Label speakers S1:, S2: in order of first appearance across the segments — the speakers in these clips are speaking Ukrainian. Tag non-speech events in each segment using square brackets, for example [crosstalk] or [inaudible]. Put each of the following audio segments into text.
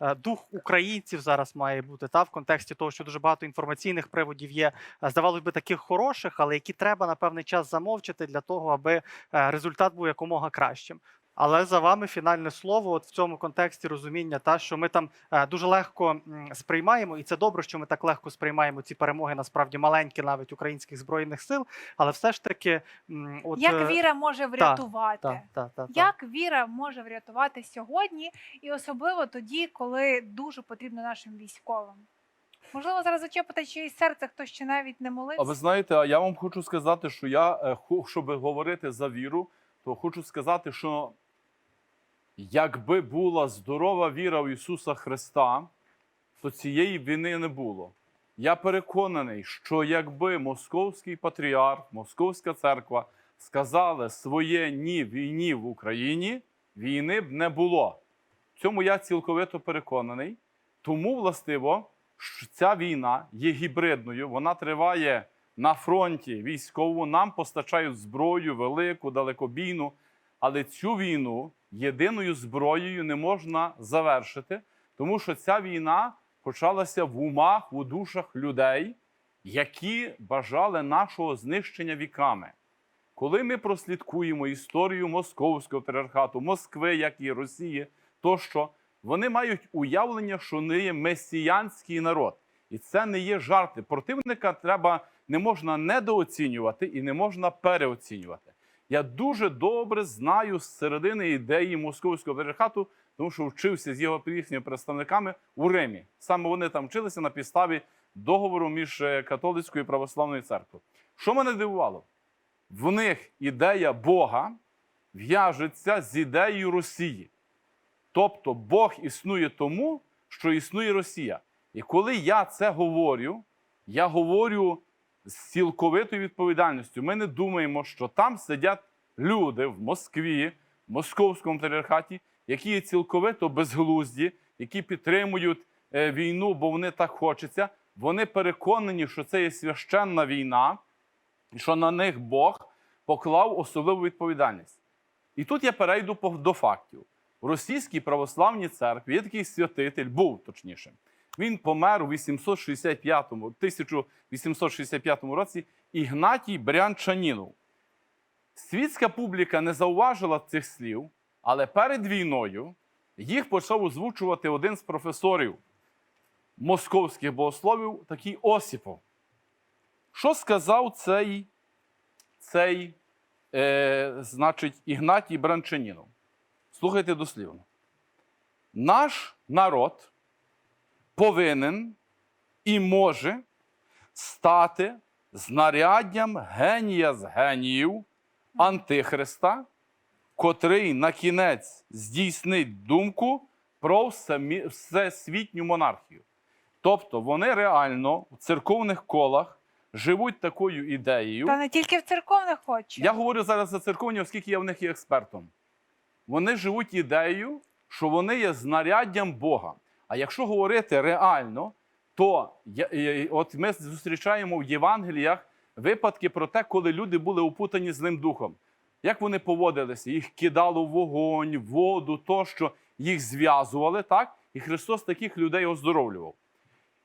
S1: е, дух українців зараз має бути та в контексті того, що дуже багато інформаційних приводів є, е, здавалось би, таких хороших, але які треба на певний час замовчати для того, аби е, результат був якомога кращим. Але за вами фінальне слово, от в цьому контексті розуміння, та що ми там е, дуже легко сприймаємо, і це добре, що ми так легко сприймаємо ці перемоги, насправді маленькі, навіть українських збройних сил. Але все ж таки, от
S2: Як
S1: е,
S2: віра може врятувати?
S1: та, та, та, та.
S2: Як віра може врятувати сьогодні, і особливо тоді, коли дуже потрібно нашим військовим? Можливо, зараз зачепити чиїсь серце, хто ще навіть не
S3: А ви знаєте, а я вам хочу сказати, що я, е, щоб говорити за віру, то хочу сказати, що якби була здорова віра в Ісуса Христа, то цієї війни не було. Я переконаний, що якби московський патріарх, московська церква сказали своє ні війні в Україні, війни б не було. В цьому я цілковито переконаний. Тому, властиво, що ця війна є гібридною, вона триває на фронті військовому. Нам постачають зброю велику, далекобійну. Але цю війну єдиною зброєю не можна завершити, тому що ця війна почалася в умах, у душах людей, які бажали нашого знищення віками. Коли ми прослідкуємо історію Московського патріархату, Москви, як і Росії, тощо вони мають уявлення, що вони є месіянський народ. І це не є жарти. Противника треба не можна недооцінювати і не можна переоцінювати. Я дуже добре знаю з середини ідеї московського патріархату, тому що вчився з його їхніми представниками у Римі. Саме вони там вчилися на підставі договору між е, католицькою і православною церквою. Що мене дивувало? В них ідея Бога в'яжеться з ідеєю Росії. Тобто Бог існує тому, що існує Росія. І коли я це говорю, я говорю з цілковитою відповідальністю. Ми не думаємо, що там сидять люди в Москві, в московському патріархаті, які є цілковито безглузді, які підтримують е, війну, бо вони так хочеться. Вони переконані, що це є священна війна, що на них Бог поклав особливу відповідальність. І тут я перейду до фактів. У російській православній церкві є такий святитель, був точніше. Він помер у 865, 1865 році Ігнатій Брянчанінов. Світська публіка не зауважила цих слів, але перед війною їх почав озвучувати один з професорів московських богословів, такий Осіпов. Що сказав цей, цей е, значить, Ігнатій Бранчанінов? Слухайте дослівно. Наш народ повинен і може стати знаряддям генія з геніїв Антихриста, котрий на кінець здійснить думку про всесвітню монархію. Тобто вони реально в церковних колах живуть такою ідеєю.
S2: Та не тільки в церковних хоче.
S3: Я говорю зараз за церковні, оскільки я в них є експертом. Вони живуть ідеєю, що вони є знаряддям Бога. А якщо говорити реально, то от ми зустрічаємо в Євангеліях випадки про те, коли люди були опутані злим духом. Як вони поводилися? Їх кидало в вогонь, воду, тощо їх зв'язували, так? І Христос таких людей оздоровлював.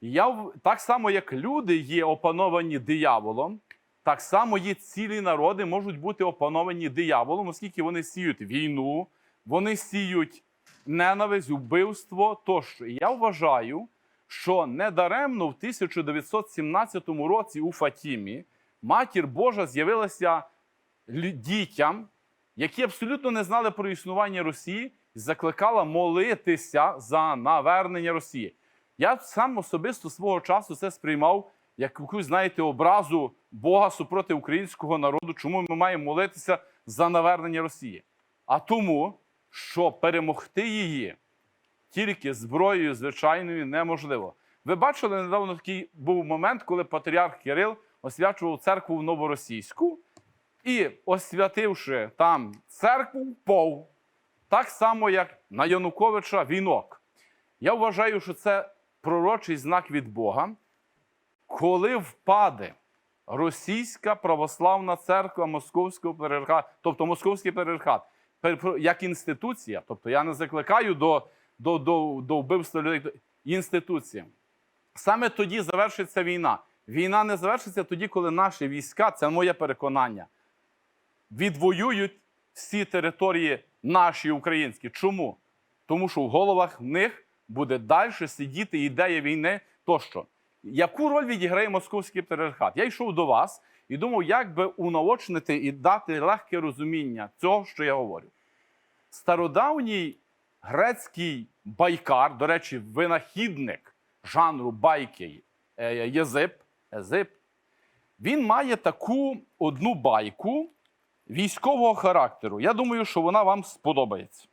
S3: Я, так само, як люди є опановані дияволом, так само є цілі народи можуть бути опановані дияволом, оскільки вони сіють війну, вони сіють ненависть, вбивство тощо. І я вважаю, що недаремно в 1917 році у Фатімі матір Божа з'явилася дітям, які абсолютно не знали про існування Росії, і закликала молитися за навернення Росії. Я сам особисто свого часу це сприймав як якусь, знаєте, образу Бога супроти українського народу, чому ми маємо молитися за навернення Росії. А тому, що перемогти її тільки зброєю звичайною неможливо. Ви бачили недавно такий був момент, коли патріарх Кирил освячував церкву в новоросійську і, освятивши там церкву, впав, так само, як на Януковича вінок. Я вважаю, що це пророчий знак від Бога, коли впаде російська православна церква Московського патріархату, тобто Московський патріархат, як інституція, тобто я не закликаю до до, до, до вбивства людей інституціям. Саме тоді завершиться війна. Війна не завершиться тоді, коли наші війська, це моє переконання, відвоюють всі території наші українські. Чому? Тому що в головах в них буде далі сидіти ідея війни тощо. Яку роль відіграє московський патріархат? Я йшов до вас і думав, як би унаочнити і дати легке розуміння цього, що я говорю. Стародавній грецький байкар, до речі, винахідник жанру байки е, Єзип, він має таку одну байку військового характеру. Я думаю, що вона вам сподобається.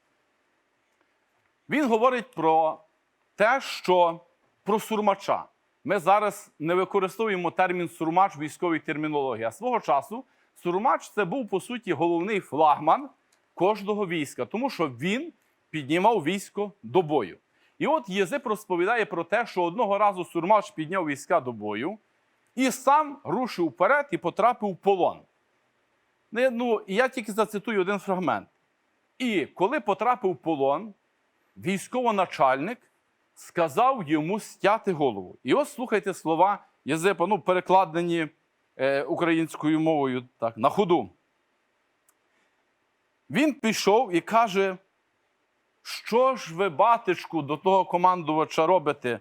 S3: Він говорить про те, що про сурмача. Ми зараз не використовуємо термін сурмач в військовій термінології. А свого часу сурмач це був по суті головний флагман кожного війська, тому що він піднімав військо до бою. І от Єзип розповідає про те, що одного разу сурмач підняв війська до бою і сам рушив вперед і потрапив в полон. Ну, я тільки зацитую один фрагмент. І коли потрапив в полон, військовоначальник сказав йому стяти голову. І ось слухайте слова Єзипа, ну, перекладені е, українською мовою так, на ходу. Він пішов і каже: що ж ви, батечку, до того командувача робите?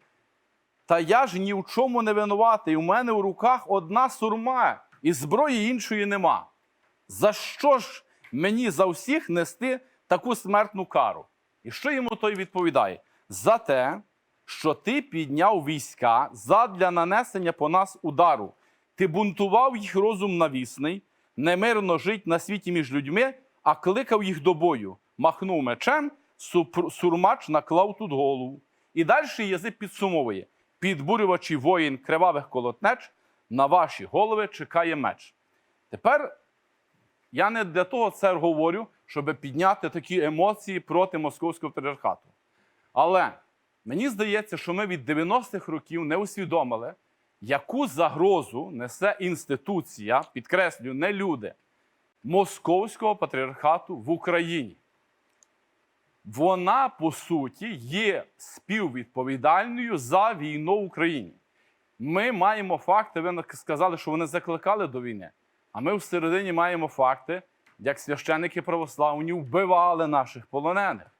S3: Та я ж ні в чому не винуватий. У мене в руках одна сурма, і зброї іншої нема. За що ж мені за всіх нести таку смертну кару? І що йому той відповідає? За те, що ти підняв війська задля нанесення по нас удару. Ти бунтував їх розум навісний, немирно жить на світі між людьми, а кликав їх до бою. Махнув мечем, сурмач наклав тут голову. І далі язик підсумовує: підбурювачі воїн кривавих колотнеч, на ваші голови чекає меч. Тепер я не для того це говорю, щоб підняти такі емоції проти московського патріархату. Але мені здається, що ми від 90-х років не усвідомили, яку загрозу несе інституція, підкреслюю, не люди, московського патріархату в Україні. Вона, по суті, є співвідповідальною за війну в Україні. Ми маємо факти, ви сказали, що вони закликали до війни. А ми всередині маємо факти, як священники православні вбивали наших полонених,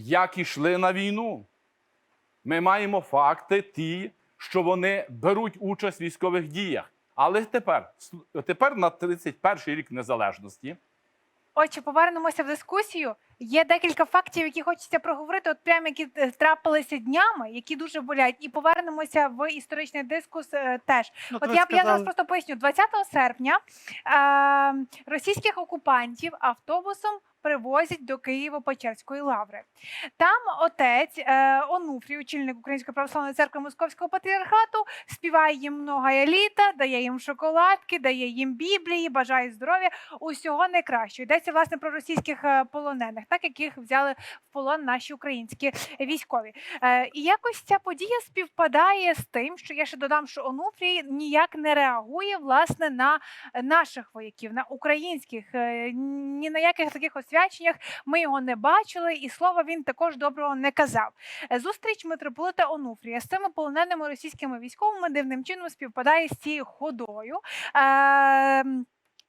S3: як ішли на війну. Ми маємо факти ті, що вони беруть участь в військових діях. Але тепер, тепер на 31 рік незалежності,
S2: Отже, повернемося в дискусію. Є декілька фактів, які хочеться проговорити, от прямо які е, трапилися днями, які дуже болять, і повернемося в історичний дискус е, теж.
S1: Ну,
S2: От я, я зараз просто поясню: 20 серпня е, російських окупантів автобусом привозять до Києво-Печерської лаври. Там отець е, Онуфрій, очільник Української православної церкви Московського патріархату, співає їм многая літа, дає їм шоколадки, дає їм біблії, бажає здоров'я, усього найкращого. Йдеться власне про російських е, полонених, так яких взяли в полон наші українські військові. Е, і якось ця подія співпадає з тим, що я ще додам, що Онуфрій ніяк не реагує власне на наших вояків, на українських. Ні на яких таких освяченнях ми його не бачили, і слова він також доброго не казав. Е, Зустріч митрополита Онуфрія з цими полоненими російськими військовими дивним чином співпадає з цією ходою.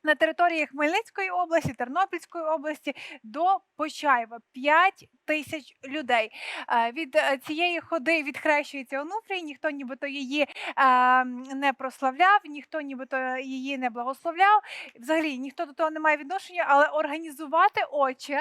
S2: На території Хмельницької області, Тернопільської області до Почаєва 5 тисяч людей. Е, Від е, цієї ходи відхрещується Онуфрій, ніхто нібито її е, не прославляв, ніхто нібито її не благословляв. Взагалі ніхто до того не має відношення, але організувати очі.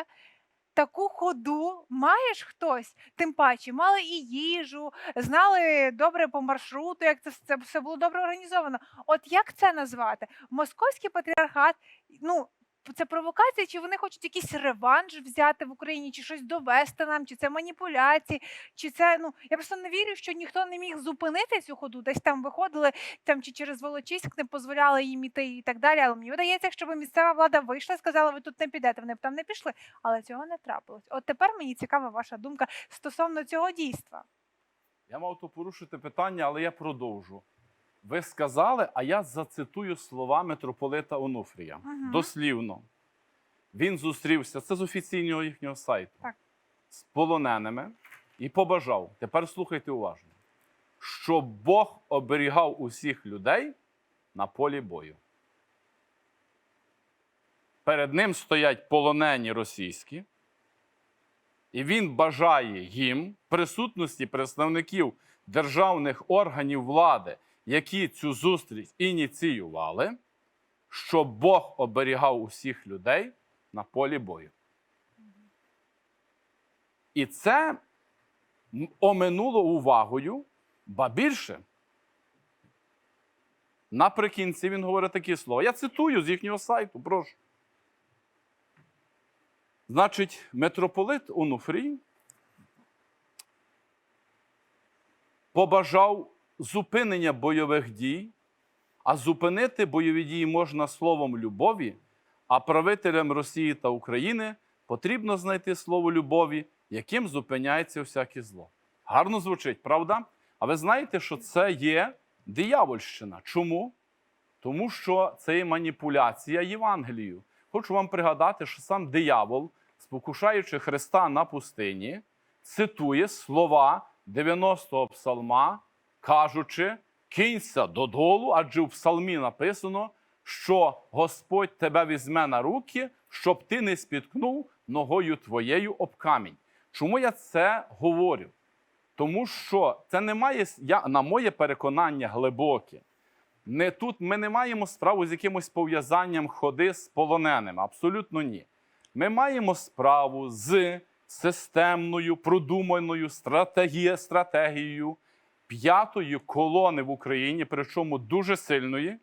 S2: Таку ходу маєш хтось, тим паче мали і їжу, знали добре по маршруту, як це, це все було добре організовано. От як це назвати? Московський патріархат, ну. Це провокація, чи вони хочуть якийсь реванш взяти в Україні, чи щось довести нам, чи це маніпуляції, чи це ну я просто не вірю, що ніхто не міг зупинити цю ходу. Десь там виходили там чи через Волочиськ не дозволяли їм іти і так далі. Але мені видається, якщо місцева влада вийшла, сказала, ви тут не підете, вони б там не пішли. Але цього не трапилось. От тепер мені цікава ваша думка стосовно цього дійства.
S3: я мав то порушити питання, але я продовжу. Ви сказали, а я зацитую слова митрополита Онуфрія.
S2: Мгм.
S3: Дослівно. Він зустрівся, це з офіційного їхнього сайту.
S2: Так.
S3: з полоненими і побажав, тепер слухайте уважно, щоб Бог оберігав усіх людей на полі бою. Перед ним стоять полонені російські, і він бажає їм присутності представників державних органів влади, які цю зустріч ініціювали, щоб Бог оберігав усіх людей на полі бою. І це оминуло увагою, ба більше. Наприкінці він говорить такі слова. Я цитую з їхнього сайту, прошу. Значить, митрополит Онуфрій побажав зупинення бойових дій, а зупинити бойові дії можна словом любові, а правителям Росії та України потрібно знайти слово любові, яким зупиняється всяке зло. Гарно звучить, правда? А ви знаєте, що це є диявольщина. Чому? Тому що це є маніпуляція Євангелією. Хочу вам пригадати, що сам диявол, спокушаючи Христа на пустині, цитує слова 90-го псалма, кажучи: кинься додолу, адже в псалмі написано, що Господь тебе візьме на руки, щоб ти не спіткнув ногою твоєю об камінь. Чому я це говорю? Тому що це не має, я, на моє переконання глибоке. Не тут ми не маємо справу з якимось пов'язанням ходи з полоненими. Абсолютно ні. Ми маємо справу з системною, продуманою стратегіє- стратегією п'ятої колони в Україні, причому дуже сильної,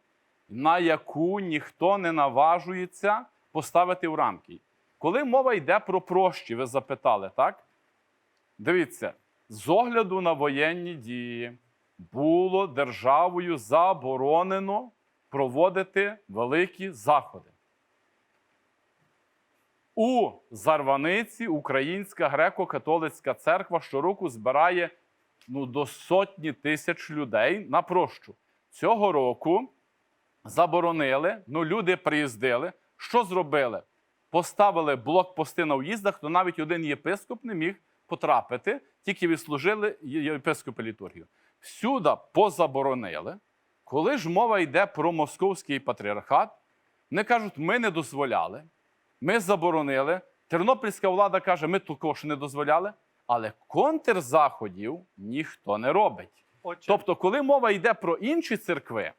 S3: на яку ніхто не наважується поставити в рамки. Коли мова йде про прощі, ви запитали, так? Дивіться, з огляду на воєнні дії було державою заборонено проводити великі заходи. У Зарваниці Українська греко-католицька церква щороку збирає ну, до сотні тисяч людей на прощу. Цього року заборонили, ну люди приїздили. Що зробили? Поставили блокпости на в'їздах, то навіть один єпископ не міг потрапити, тільки відслужили єпископи літургію. Всюди позаборонили. Коли ж мова йде про московський патріархат, вони кажуть, ми не дозволяли, ми заборонили. Тернопільська влада каже, ми також не дозволяли, але контрзаходів ніхто не робить.
S1: Отже,
S3: Тобто, коли мова йде про інші церкви,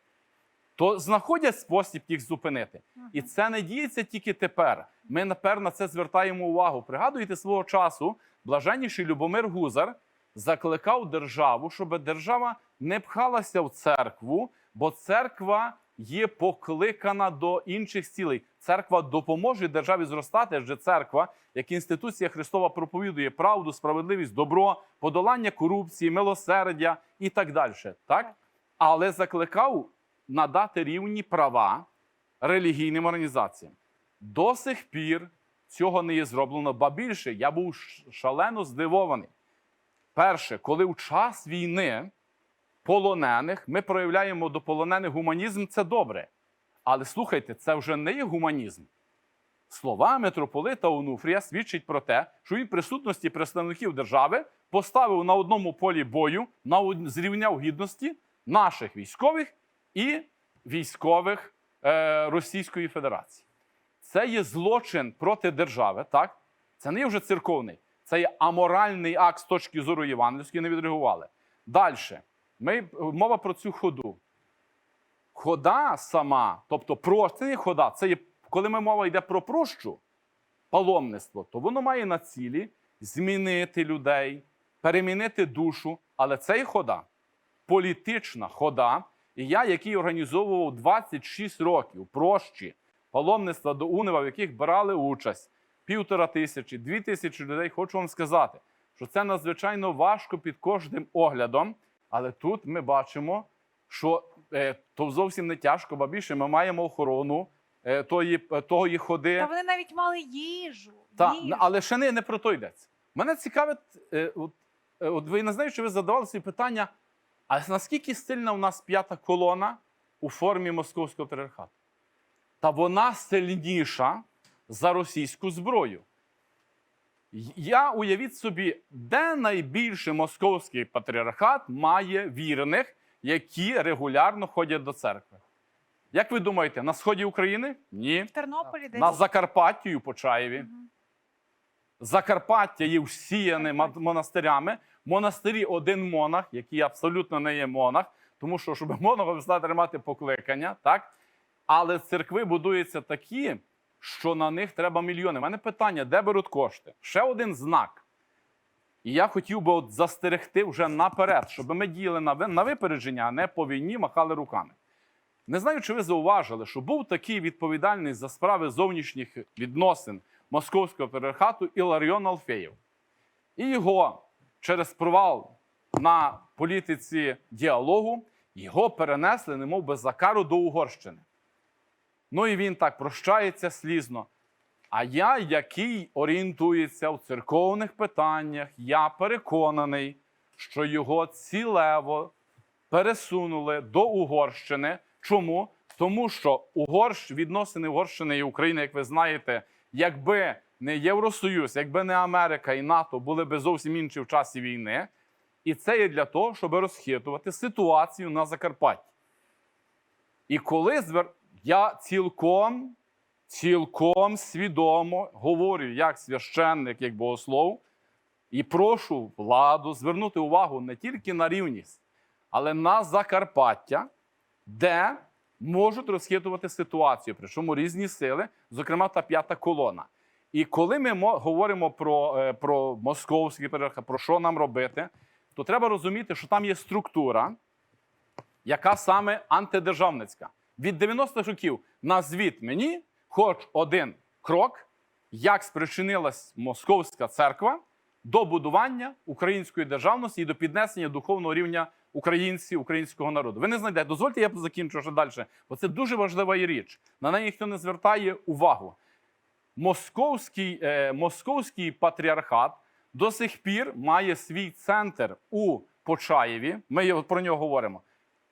S3: то знаходять спосіб їх зупинити. І це не діється тільки тепер. Ми напевно на це звертаємо увагу. Пригадуєте свого часу, блаженніший Любомир Гузар закликав державу, щоб держава не пхалася в церкву, бо церква є покликана до інших цілей. Церква допоможе державі зростати, адже церква, як інституція Христова, проповідує правду, справедливість, добро, подолання корупції, милосердя і так далі. Так? Але закликав надати рівні права релігійним організаціям. До сих пір цього не є зроблено, ба більше я був шалено здивований. Перше, коли у час війни полонених ми проявляємо до полонених гуманізм, це добре. Але слухайте, це вже не є гуманізм. Слова митрополита Онуфрія свідчить про те, що він присутності представників держави поставив на одному полі бою, на зрівняв гідності наших військових і військових е, Російської Федерації. Це є злочин проти держави, так? Це не є вже церковний, це є аморальний акт з точки зору євангельської, не відреагували. Далі. Ми, мова про цю ходу. Хода сама, тобто про, це не хода, це є, коли ми мова йде про прощу, паломництво, то воно має на цілі змінити людей, перемінити душу, але це є хода, політична хода. І я, який організовував 26 років прощі паломництва до Унева, в яких брали участь півтора тисячі, дві тисячі людей, хочу вам сказати, що це надзвичайно важко під кожним оглядом, але тут ми бачимо, що е, то зовсім не тяжко, бо більше ми маємо охорону е, тої, е, тої ходи.
S2: Та вони навіть мали їжу.
S3: Та,
S2: їжу.
S3: але ще не, не про то йдеться. Мене цікавить, е, от, е, от ви не знаю, чи ви задавали собі питання, а наскільки сильна у нас п'ята колона у формі московського патріархату? Та вона сильніша за російську зброю. Я уявіть собі, де найбільше московський патріархат має вірних, які регулярно ходять до церкви. Як ви думаєте, на сході України? Ні.
S2: В Тернополі десь.
S3: На Закарпатті і у Почаєві.
S2: Мгм.
S3: Закарпаття є всіяне монастирями. Монастирі один монах, який абсолютно не є монах, тому що, щоб [laughs] монахом стати мати покликання, так? Але церкви будуються такі, що на них треба мільйони. У мене питання: де беруть кошти? Ще один знак. І я хотів би от застерегти вже наперед, щоб ми діяли на, випередження, а не по війні махали руками. Не знаю, чи ви зауважили, що був такий відповідальний за справи зовнішніх відносин московського патріархату Іларіон Алфеєв. І його через провал на політиці діалогу його перенесли, немов би за кару до Угорщини. Ну і він так прощається слізно. А я, який орієнтується в церковних питаннях, я переконаний, що його цілево пересунули до Угорщини. Чому? Тому що Угорщ, відносини Угорщини і України, як ви знаєте, якби не Євросоюз, якби не Америка і НАТО були би зовсім інші в часі війни. І це є для того, щоб розхитувати ситуацію на Закарпатті. І коли звер... я цілком, цілком свідомо говорю як священник, як богослов, і прошу владу звернути увагу не тільки на рівність, але на Закарпаття, де можуть розхитувати ситуацію, причому різні сили, зокрема та п'ята колона. І коли ми говоримо про, е, про московський патріархат, про що нам робити, то треба розуміти, що там є структура, яка саме антидержавницька. Від 90-х років назвіть мені хоч один крок, як спричинилась московська церква до будування української державності і до піднесення духовного рівня українців, українського народу. Ви не знайдете. Дозвольте, я закінчу ще далі, бо це дуже важлива річ. На неї ніхто не звертає увагу. Московський, е, московський патріархат до сих пір має свій центр у Почаєві. Ми про нього говоримо.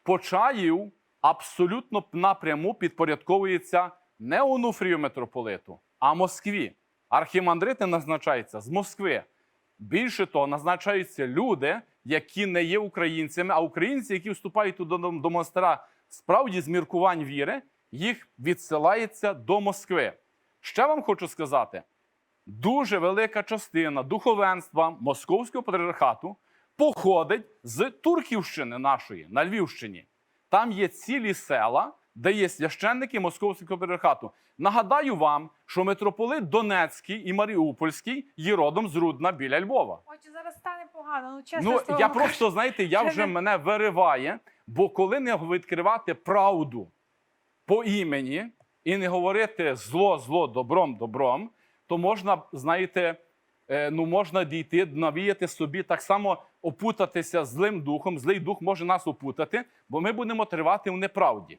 S3: Почаїв абсолютно напряму підпорядковується не Онуфрію митрополиту, а Москві. Архімандрити назначаються з Москви. Більше того, назначаються люди, які не є українцями, а українці, які вступають туди до монастира справді з міркувань віри, їх відсилається до Москви. Ще вам хочу сказати: дуже велика частина духовенства Московського патріархату походить з Турківщини нашої на Львівщині. Там є цілі села, де є священники Московського патріархату. Нагадаю вам, що митрополит Донецький і Маріупольський є родом з Рудна біля Львова.
S2: Отже, зараз стане погано. Ну, чесно
S3: Ну я
S2: кажу.
S3: просто знаєте, я вже мене вириває, бо коли не відкривати правду по імені і не говорити зло, зло, добром, добром, то можна, знаєте, е, ну можна дійти, навіяти собі так само опутатися злим духом. Злий дух може нас опутати, бо ми будемо тривати в неправді.